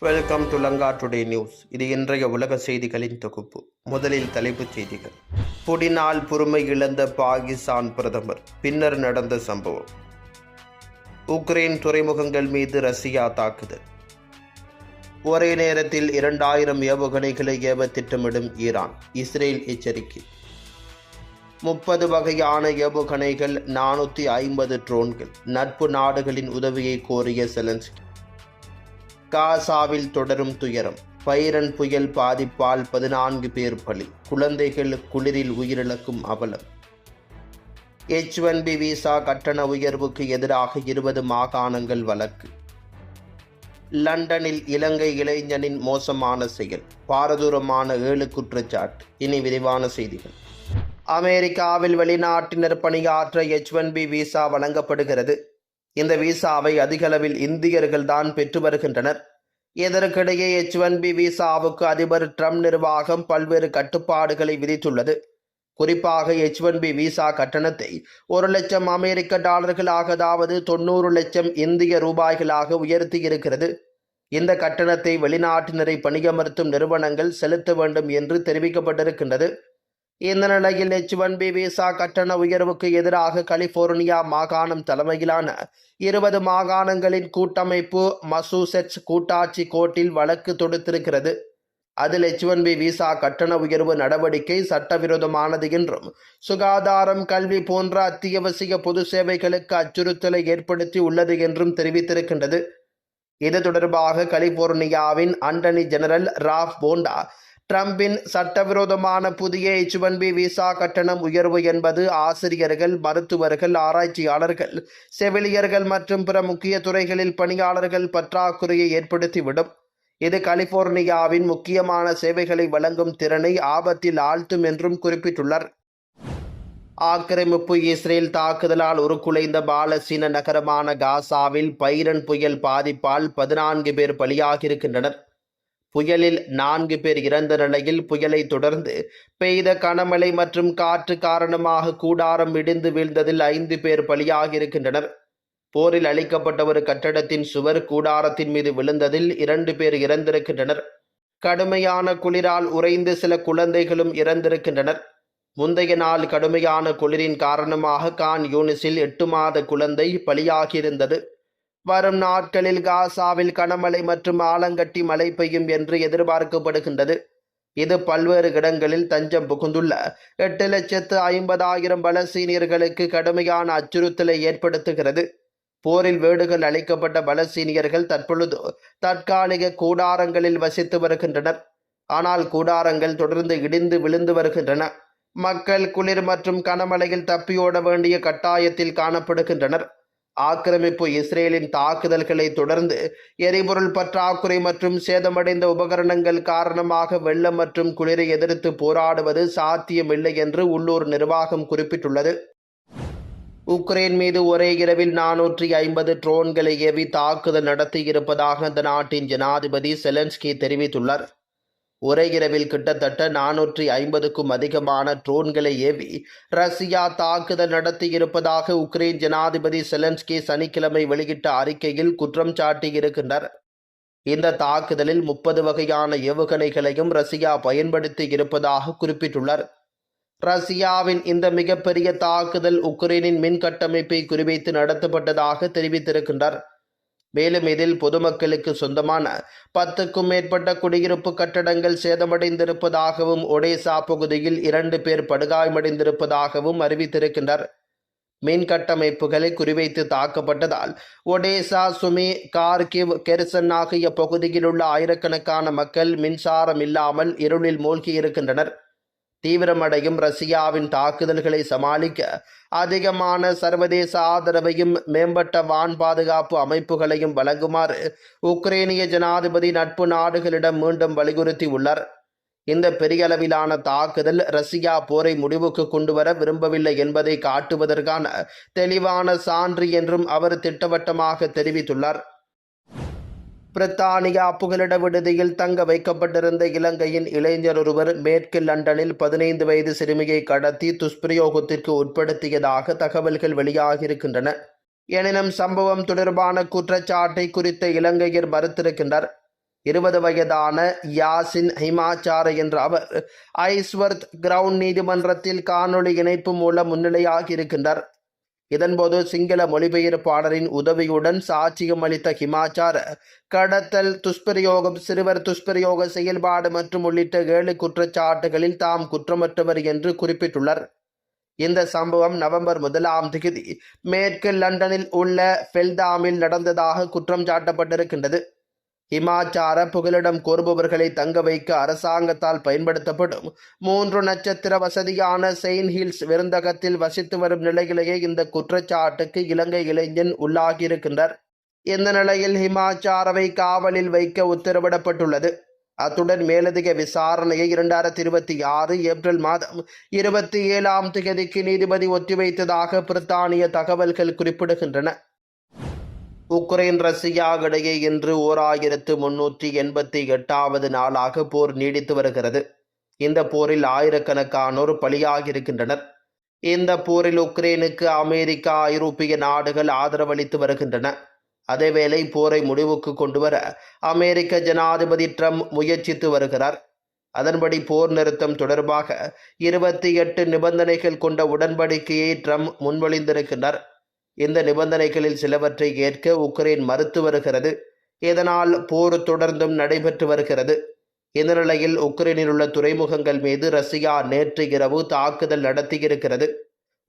Welcome to Lanka today news இது இன்றைய உலக செய்திகளின் தொகுப்பு. முதலில் தலைப்புச் செய்திகள். புடினால் பொறுமை இழந்த பாகிஸ்தான் பிரதமர். பின்னர் நடந்த சம்பவம். உக்ரைன் துறைமுகங்கள் மீது ரஷ்யா தாக்குதல். ஒரே நேரத்தில் இரண்டாயிரம் ஏவுகணைகளை ஏவ திட்டமிடும் ஈரான். இஸ்ரேல் எச்சரிக்கை. முப்பது வகையான ஏவுகணைகள் நானூற்றி ஐம்பது ட்ரோன்கள். நட்பு நாடுகளின் உதவியை கோரிய செலன்ஸ்கி காசாவில் தொடரும் துயரம். பைரன் புயல் பாதிப்பால் பதினான்கு பேர் பலி. குழந்தைகள் குளிரில் உயிரிழக்கும் அவலம். எச் ஒன் பி விசா கட்டண உயர்வுக்கு எதிராக இருபது மாகாணங்கள் வழக்கு. லண்டனில் இலங்கை இளைஞனின் மோசமான செயல். பாரதூரமான ஏழு குற்றச்சாட்டு. இனி விரிவான செய்திகள். அமெரிக்காவில் வெளிநாட்டினர் பணியாற்ற எச் ஒன் பி விசா வழங்கப்படுகிறது. இந்த விசாவை அதிகளவில் இந்தியர்கள் தான் பெற்று வருகின்றனர். இதற்கிடையே எச் ஒன் பி விசாவுக்கு அதிபர் ட்ரம்ப் நிர்வாகம் பல்வேறு கட்டுப்பாடுகளை விதித்துள்ளது. குறிப்பாக எச் ஒன் பி விசா கட்டணத்தை ஒரு லட்சம் அமெரிக்க டாலர்களாக அதாவது தொண்ணூறு லட்சம் இந்திய ரூபாய்களாக உயர்த்தி இருக்கிறது. இந்த கட்டணத்தை வெளிநாட்டினரை பணியமர்த்தும் நிறுவனங்கள் செலுத்த வேண்டும் என்று தெரிவிக்கப்பட்டிருக்கின்றது. இந்த நிலையில் எச் ஒன் பி விசா கட்டண உயர்வுக்கு எதிராக கலிபோர்னியா மாகாணம் தலைமையிலான இருபது மாகாணங்களின் கூட்டமைப்பு மசூசெட்ஸ் கூட்டாட்சி கோர்ட்டில் வழக்கு தொடுத்திருக்கிறது. அதில் எச் ஒன் பி விசா கட்டண உயர்வு நடவடிக்கை சட்டவிரோதமானது என்றும் சுகாதாரம் கல்வி போன்ற அத்தியாவசிய பொது சேவைகளுக்கு அச்சுறுத்தலை ஏற்படுத்தி உள்ளது என்றும் தெரிவித்திருக்கின்றது. இது தொடர்பாக கலிபோர்னியாவின் அண்டனி ஜெனரல் ராஃப் போண்டா ட்ரம்பின் சட்டவிரோதமான புதிய எச் ஒன் பி விசா கட்டணம் உயர்வு என்பது ஆசிரியர்கள் மருத்துவர்கள் ஆராய்ச்சியாளர்கள் செவிலியர்கள் மற்றும் பிற முக்கிய துறைகளில் பணியாளர்கள் பற்றாக்குறையை ஏற்படுத்திவிடும். இது கலிபோர்னியாவின் முக்கியமான சேவைகளை வழங்கும் திறனை ஆபத்தில் ஆழ்த்தும் என்றும் குறிப்பிட்டுள்ளார். ஆக்கிரமிப்பு இஸ்ரேல் தாக்குதலால் உருக்குலைந்த பாலஸ்தீன நகரமான காசாவில் பைரன் புயல் பாதிப்பால் பதினான்கு பேர் பலியாகியிருக்கின்றனர். புயலில் நான்கு பேர் இறந்த நிலையில் புயலை தொடர்ந்து பெய்த கனமழை மற்றும் காற்று காரணமாக கூடாரம் இடிந்து வீழ்ந்ததில் ஐந்து பேர் பலியாகியிருக்கின்றனர். போரில் அளிக்கப்பட்ட ஒரு கட்டடத்தின் சுவர் கூடாரத்தின் மீது விழுந்ததில் இரண்டு பேர் இறந்திருக்கின்றனர். கடுமையான குளிரால் உறைந்து சில குழந்தைகளும் இறந்திருக்கின்றனர். முந்தைய நாள் கடுமையான குளிரின் காரணமாக கான் யூனிஸில் எட்டு மாத குழந்தை பலியாகியிருந்தது. வரும் நாட்களில் காசாவில் கனமழை மற்றும் ஆலங்கட்டி மழை பெய்யும் என்று எதிர்பார்க்கப்படுகின்றது. இது பல்வேறு இடங்களில் தஞ்சம் புகுந்துள்ள எட்டு லட்சத்து ஐம்பதாயிரம் பலசீனியர்களுக்கு கடுமையான அச்சுறுத்தலை ஏற்படுத்துகிறது. போரில் வீடுகள் அளிக்கப்பட்ட பலசீனியர்கள் தற்பொழுது தற்காலிக கூடாரங்களில் வசித்து வருகின்றனர். ஆனால் கூடாரங்கள் தொடர்ந்து இடிந்து விழுந்து வருகின்றன. மக்கள் குளிர் மற்றும் கனமழையில் தப்பியோட வேண்டிய கட்டாயத்தில் காணப்படுகின்றனர். ஆக்கிரமிப்பு இஸ்ரேலின் தாக்குதல்களை தொடர்ந்து எரிபொருள் பற்றாக்குறை மற்றும் சேதமடைந்த உபகரணங்கள் காரணமாக வெள்ளம் மற்றும் குளிரை எதிர்த்து போராடுவது சாத்தியமில்லை என்று உள்ளூர் நிர்வாகம் குறிப்பிட்டுள்ளது. உக்ரைன் மீது ஒரே இரவில் நானூற்றி ஐம்பது ட்ரோன்களை ஏவி தாக்குதல் நடத்தியிருப்பதாக அந்த நாட்டின் ஜனாதிபதி செலன்ஸ்கி தெரிவித்துள்ளார். ஒரே இரவில் கிட்டத்தட்ட நானூற்றி ஐம்பதுக்கும் அதிகமான ட்ரோன்களை ஏவி ரஷ்யா தாக்குதல் நடத்தியிருப்பதாக உக்ரைன் ஜனாதிபதி செலன்ஸ்கி சனிக்கிழமை வெளியிட்ட அறிக்கையில் குற்றம் சாட்டியிருக்கின்றனர். இந்த தாக்குதலில் முப்பது வகையான ஏவுகணைகளையும் ரஷ்யா பயன்படுத்தி இருப்பதாக குறிப்பிட்டுள்ளார். ரஷ்யாவின் இந்த மிகப்பெரிய தாக்குதல் உக்ரைனின் மின் கட்டமைப்பை குறிவைத்து நடத்தப்பட்டதாக தெரிவித்திருக்கின்றார் மேலும் இதில் பொதுமக்களுக்கு சொந்தமான பத்துக்கும் மேற்பட்ட குடியிருப்பு கட்டடங்கள் சேதமடைந்திருப்பதாகவும் ஒடேசா பகுதியில் இரண்டு பேர் படுகாயமடைந்திருப்பதாகவும் அறிவித்திருக்கின்றார் மின் கட்டமைப்புகளை குறிவைத்து தாக்கப்பட்டதால் ஒடேசா சுமி கார்கிவ் கெர்சன் ஆகிய பகுதியில் உள்ள ஆயிரக்கணக்கான மக்கள் மின்சாரம் இல்லாமல் இருளில் மூழ்கியிருக்கின்றனர். தீவிரமடையும் ரஷ்யாவின் தாக்குதல்களை சமாளிக்க அதிகமான சர்வதேச ஆதரவையும் மேம்பட்ட வான் பாதுகாப்பு அமைப்புகளையும் வழங்குமாறு உக்ரைனிய ஜனாதிபதி நட்பு நாடுகளிடம் மீண்டும் வலியுறுத்தி உள்ளார் இந்த பெரிய அளவிலான தாக்குதல் ரஷ்யா போரை முடிவுக்கு கொண்டுவர விரும்பவில்லை என்பதை காட்டுவதற்கான தெளிவான சான்று என்றும் அவர் திட்டவட்டமாக தெரிவித்துள்ளார். பிரித்தானியா புகலிட விடுதியில் தங்க வைக்கப்பட்டிருந்த இலங்கையின் இளைஞர் ஒருவர் மேற்கு லண்டனில் பதினைந்து வயது சிறுமியை கடத்தி துஷ்பிரயோகத்திற்கு உட்படுத்தியதாக தகவல்கள் வெளியாகியிருக்கின்றன. எனினும் சம்பவம் தொடர்பான குற்றச்சாட்டை குறித்த இலங்கையர் மறுத்திருக்கின்றார். இருபது வயதான யாசின் ஹிமாச்சார என்ற அவர் ஐஸ்வர்த் கிரவுண்ட் நீதிமன்றத்தில் காணொளி இணைப்பு மூலம் முன்னிலையாகி இருக்கின்றார் இதன்போது சிங்கள மொழிபெயர்ப்பாளரின் உதவியுடன் சாட்சியம் அளித்த ஹிமாச்சார் கடத்தல் துஷ்பிரயோகம் சிறுவர் துஷ்பிரயோக செயல்பாடு மற்றும் உள்ளிட்ட ஏழு குற்றச்சாட்டுகளில் தாம் குற்றமற்றவர் என்று குறிப்பிட்டுள்ளார். இந்த சம்பவம் நவம்பர் முதலாம் தேதி மேற்கு லண்டனில் உள்ள ஃபெல்தாமில் நடந்ததாக குற்றம் சாட்டப்பட்டிருக்கின்றது. ஹிமாச்சார புகலிடம் கோருபவர்களை தங்க வைக்க அரசாங்கத்தால் பயன்படுத்தப்படும். மூன்று நட்சத்திர வசதியான செயின்ட் ஹில்ஸ் விருந்தகத்தில் வசித்து வரும் நிலையிலேயே இந்த குற்றச்சாட்டுக்கு இலங்கை இளைஞன் உள்ளாகியிருக்கின்றார். இந்த நிலையில் ஹிமாச்சாரவை காவலில் வைக்க உத்தரவிடப்பட்டுள்ளது. அத்துடன் மேலதிக விசாரணையை இரண்டாயிரத்தி இருபத்தி ஆறு ஏப்ரல் மாதம் இருபத்தி ஏழாம் தேதிக்கு நீதிபதி ஒத்திவைத்ததாக பிரித்தானிய தகவல்கள் குறிப்பிடுகின்றன. உக்ரைன் ரஷ்யா இடையே இன்று ஓர் ஆயிரத்து முன்னூற்றி எண்பத்தி எட்டாவது நாளாக போர் நீடித்து வருகிறது. இந்த போரில் ஆயிரக்கணக்கானோர் பலியாகியிருக்கின்றனர். இந்த போரில் உக்ரைனுக்கு அமெரிக்கா ஐரோப்பிய நாடுகள் ஆதரவளித்து வருகின்றன. அதேவேளை போரை முடிவுக்கு கொண்டு வர அமெரிக்க ஜனாதிபதி ட்ரம்ப் முயற்சித்து வருகிறார். அதன்படி போர் நிறுத்தம் தொடர்பாக இருபத்தி எட்டு நிபந்தனைகள் கொண்ட உடன்படிக்கையை ட்ரம்ப் முன்மொழிந்திருக்கிறார் இந்த நிபந்தனைகளில் சிலவற்றை ஏற்க உக்ரைன் மறுத்து வருகிறது. இதனால் போர் தொடர்ந்தும் நடைபெற்று வருகிறது. இந்த நிலையில் உக்ரைனில் உள்ள துறைமுகங்கள் மீது ரஷ்யா நேற்று இரவு தாக்குதல் நடத்தியிருக்கிறது.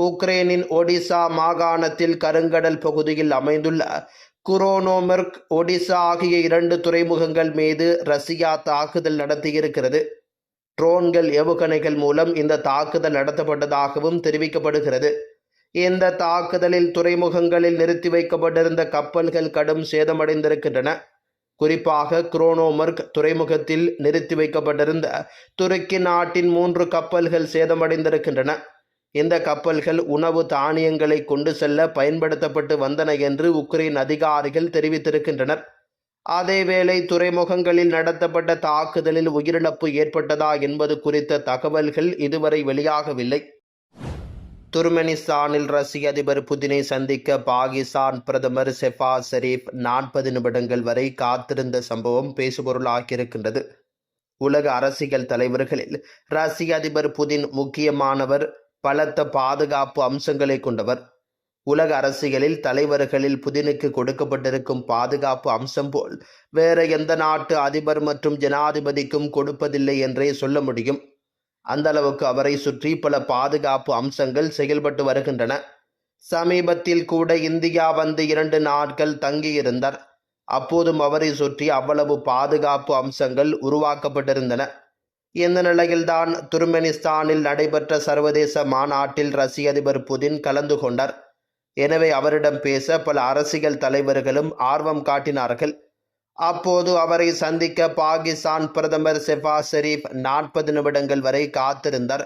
உக்ரைனின் ஒடிசா மாகாணத்தில் கருங்கடல் பகுதியில் அமைந்துள்ள குரோனோமெர்க் ஒடிசா ஆகிய இரண்டு துறைமுகங்கள் மீது ரஷ்யா தாக்குதல் நடத்தியிருக்கிறது. ட்ரோன்கள் ஏவுகணைகள் மூலம் இந்த தாக்குதல் நடத்தப்பட்டதாகவும் தெரிவிக்கப்படுகிறது. இந்த தாக்குதலில் துறைமுகங்களில் நிறுத்தி வைக்கப்பட்டிருந்த கப்பல்கள் கடும் சேதமடைந்திருக்கின்றன. குறிப்பாக குரோனோமர்க் துறைமுகத்தில் நிறுத்தி வைக்கப்பட்டிருந்த துருக்கி நாட்டின் மூன்று கப்பல்கள் சேதமடைந்திருக்கின்றன. இந்த கப்பல்கள் உணவு தானியங்களை கொண்டு செல்ல பயன்படுத்தப்பட்டு வந்தன என்று உக்ரைன் அதிகாரிகள் தெரிவித்திருக்கின்றனர். அதேவேளை துறைமுகங்களில் நடத்தப்பட்ட தாக்குதலில் உயிரிழப்பு ஏற்பட்டதா என்பது குறித்த தகவல்கள் இதுவரை வெளியாகவில்லை. துருமெனிஸ்தானில் ரஷ்ய அதிபர் புதினை சந்திக்க பாகிஸ்தான் பிரதமர் செஃபா ஷெரீப் நாற்பது நிமிடங்கள் வரை காத்திருந்த சம்பவம் பேசுபொருளாகியிருக்கின்றது உலக அரசியல் தலைவர்களில் ரஷ்ய அதிபர் புதின் முக்கியமானவர் பலத்த பாதுகாப்பு அம்சங்களை கொண்டவர். உலக அரசியலில் தலைவர்களில் புதினுக்கு கொடுக்கப்பட்டிருக்கும் பாதுகாப்பு அம்சம் போல் வேற எந்த நாட்டு அதிபர் மற்றும் ஜனாதிபதிக்கும் கொடுப்பதில்லை என்றே சொல்ல முடியும். அந்த அளவுக்கு அவரை சுற்றி பல பாதுகாப்பு அம்சங்கள் செயல்பட்டு வருகின்றன. சமீபத்தில் கூட இந்தியா வந்து இரண்டு நாட்கள் தங்கியிருந்தார். அப்போதும் அவரை சுற்றி அவ்வளவு பாதுகாப்பு அம்சங்கள் உருவாக்கப்பட்டிருந்தன. இந்த நிலையில்தான் துர்மெனிஸ்தானில் நடைபெற்ற சர்வதேச மாநாட்டில் ரஷ்ய அதிபர் புதின் கலந்து கொண்டார். எனவே அவரிடம் பேச பல அரசியல் தலைவர்களும் ஆர்வம் காட்டினார்கள். அப்போது அவரை சந்திக்க பாகிஸ்தான் பிரதமர் செஃபா ஷெரீப் நாற்பது நிமிடங்கள் வரை காத்திருந்தார்.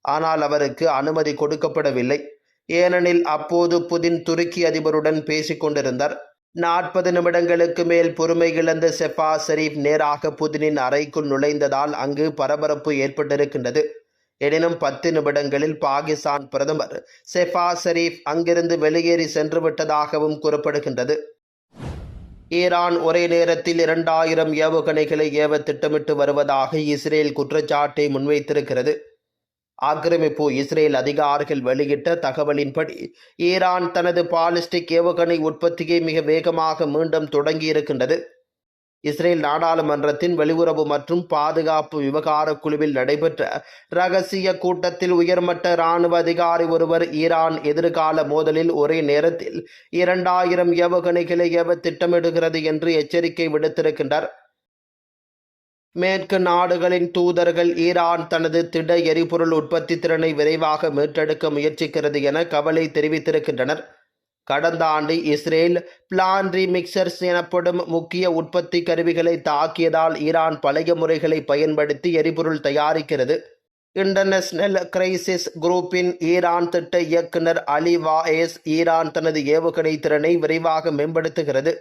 ஆனால் அவருக்கு அனுமதி கொடுக்கப்படவில்லை. ஏனெனில் அப்போது புதின் துருக்கி அதிபருடன் பேசிக் கொண்டிருந்தார். நாற்பது நிமிடங்களுக்கு மேல் பொறுமை இழந்த செஃபா ஷெரீப் நேராக புதினின் அறைக்குள் நுழைந்ததால் அங்கு பரபரப்பு ஏற்பட்டிருக்கின்றது. எனினும் பத்து நிமிடங்களில் பாகிஸ்தான் பிரதமர் செஃபா ஷெரீப் அங்கிருந்து வெளியேறி சென்று விட்டதாகவும் கூறப்படுகின்றது. ஈரான் ஒரே நேரத்தில் இரண்டாயிரம் ஏவுகணைகளை ஏவ திட்டமிட்டு வருவதாக இஸ்ரேல் குற்றச்சாட்டை முன்வைத்திருக்கிறது. ஆக்கிரமிப்பு இஸ்ரேல் அதிகாரிகள் வெளியிட்ட தகவலின்படி ஈரான் தனது பாலிஸ்டிக் ஏவுகணை உற்பத்தியை மிக வேகமாக மீண்டும் தொடங்கியிருக்கின்றது. இஸ்ரேல் நாடாளுமன்றத்தின் வெளியுறவு மற்றும் பாதுகாப்பு விவகார குழுவில் நடைபெற்ற ரகசிய கூட்டத்தில் உயர்மட்ட இராணுவ அதிகாரி ஒருவர் ஈரான் எதிர்கால மோதலில் ஒரே நேரத்தில் இரண்டாயிரம் ஏவுகணைகளை ஏவ திட்டமிடுகிறது என்று எச்சரிக்கை விடுத்திருக்கின்றார். மேற்கு நாடுகளின் தூதர்கள் ஈரான் தனது திட எரிபொருள் உற்பத்தி திறனை விரைவாக மீட்டெடுக்க முயற்சிக்கிறது என கவலை தெரிவித்திருக்கின்றனர். கடந்த ஆண்டு இஸ்ரேல் பிளான்ரி மிக்சர்ஸ் எனப்படும் முக்கிய உற்பத்தி கருவிகளை தாக்கியதால் ஈரான் பழைய முறைகளை பயன்படுத்தி எரிபொருள் தயாரிக்கிறது. இன்டர்நேஷனல் கிரைசிஸ் குரூப்பின் ஈரான் திட்ட இயக்குனர் அலி வாயஸ் ஈரான் தனது ஏவுகணை திறனை விரைவாக மேம்படுத்துகிறது.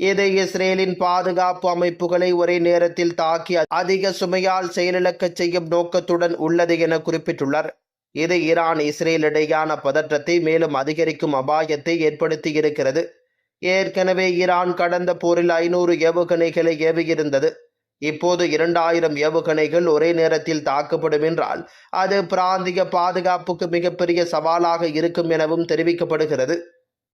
இது இஸ்ரேலின் பாதுகாப்பு அமைப்புகளை ஒரே நேரத்தில் தாக்கி அதிக சுமையால் செயலிழக்கச் செய்யும் நோக்கத்துடன் உள்ளது என குறிப்பிட்டுள்ளார். இது ஈரான் இஸ்ரேல் இடையான பதற்றத்தை மேலும் அதிகரிக்கும் அபாயத்தை ஏற்படுத்தியிருக்கிறது. ஏற்கனவே ஈரான் கடந்த போரில் ஐநூறு ஏவுகணைகளை ஏவியிருந்தது. இப்போது இரண்டாயிரம் ஏவுகணைகள் ஒரே நேரத்தில் தாக்கப்படும் என்றால் அது பிராந்திய பாதுகாப்புக்கு மிகப்பெரிய சவாலாக இருக்கும் எனவும் தெரிவிக்கப்படுகிறது.